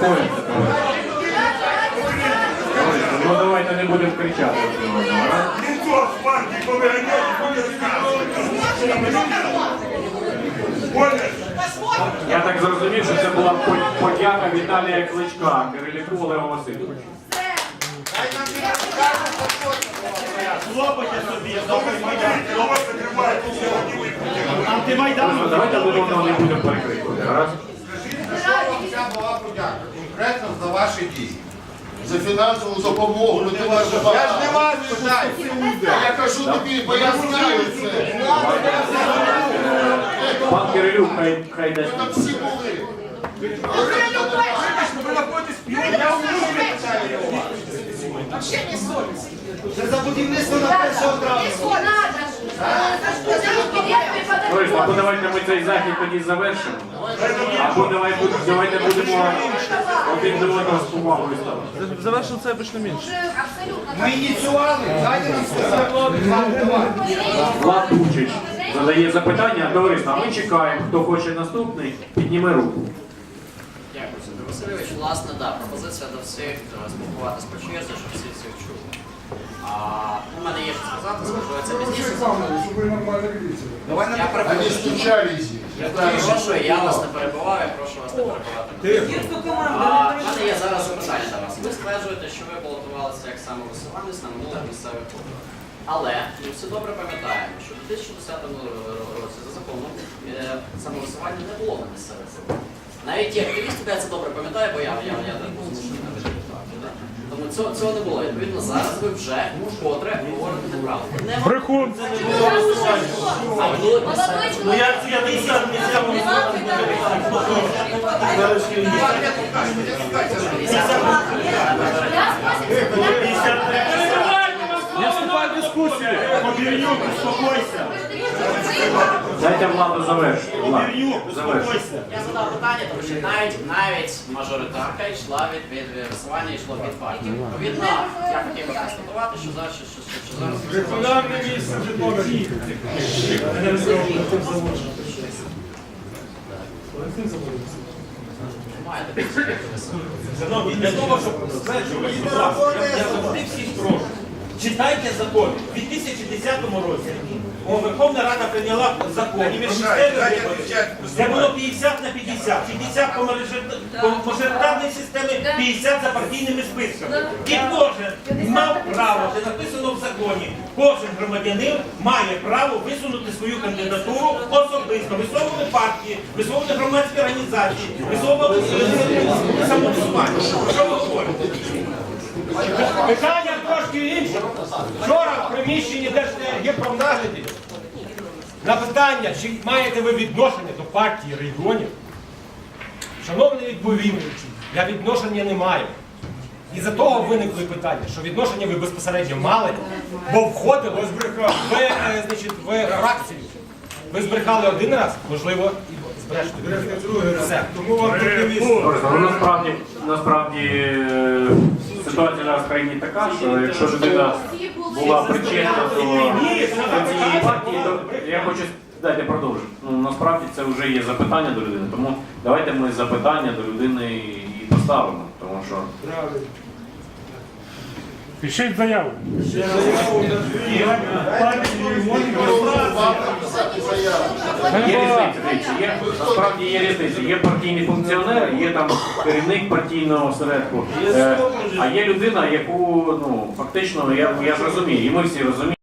Давайте заспокоїмося. товариш. Ну давайте не будемо кричати. один одного, а? Лицо с партии повыгоняйте, будете рассказывать. Понял? Я так зрозумів, що це була по- подяка Віталія Кличка, Кириліку Олегу Васильовичу. Хлопайте собі, Смотрите, у вас закрывают все, не выпустите. антимайдан. Ну, Давайте один одного не будемо перекрикувати. ваші дії. За фінансову допомогу. Людина жива. Я ж не вас питаю. Я кажу тобі, бо я знаю це. Пан Кирилюк, хай, хай дасть. Там всі були. Це за будівництво на першого травня. Товариш, або давайте ми цей захід тоді завершимо. Або давай, давайте будемо один до одного з повагою ставити. Завершив це обично менше. Ми ініціювали, дайте нам сказати. Влад Бучич задає запитання. Товариство, а ми чекаємо. Хто хоче наступний, підніме руку. Дякую, Сергій Васильович. Власне, да, пропозиція до всіх е, спілкуватись по черзі, щоб всі всіх чули. А, ну, у мене є що сказати, скажу це пізніше. Давай Я на А не перепрошую. стучали. Я перепрошую, я вас не перебуваю, прошу вас не перебувати. А, У мене є зараз запитання до вас. Ви стверджуєте, що ви балотувалися як самовисуванець на минулих місцевих виборах. Але ми всі добре пам'ятаємо, що в 2010 році за законом е, самовисування не було на місцевих виборах. Навіть ті активісти, я це добре пам'ятаю, бо я, я, я так був змушений на цього, цього не було. Відповідно, зараз ви вже вкотре говорите неправду. Не Брехун. а минулих місцевих Ну я я не знаю, Не вступай в дискусію. Обірнюк, успокойся. Дайте владу завершити. Влад, Обірнюк, успокойся. Я задав питання, тому що навіть навіть мажоритарка йшла від, від висування, йшло від партії. Відповідно, я хотів би констатувати, що зараз що, що, що зараз Регулярне місце Житомир. для того, щоб стверджувати, я завжди всіх прошу. Читайте закон. У 2010 році о, Верховна Рада прийняла закон про місцеві вибори, де було 50 на 50. 50 по мажорит- мажоритарній системі, 50 за партійними списками. І кожен мав право, це написано в законі, кожен громадянин має право висунути свою кандидатуру особисто, висовувати партії, висовувати громадські організації, висовувати е, самовисування. Що ви говорите? Питання трошки інше. Вчора в приміщенні Держгеопронагляді на питання, чи маєте ви відношення до партії регіонів, шановний відповів, я відношення не маю. І за того виникли питання, що відношення ви безпосередньо мали, бо входили в, е, значить, в фракцію. Ви збрехали один раз, можливо, Все. Тому вам ну, насправді, насправді е, ситуація зараз в країні така, що якщо людина була причетна до цієї партії, то я хочу дайте продовжити. Ну насправді це вже є запитання до людини. Тому давайте ми запитання до людини і поставимо, тому що Пишіть заяву. Є різниця, є, насправді є різниця. Є партійні функціонери, є там керівник партійного осередку, е, а є людина, яку ну фактично я, я зрозумію, і ми всі розуміємо.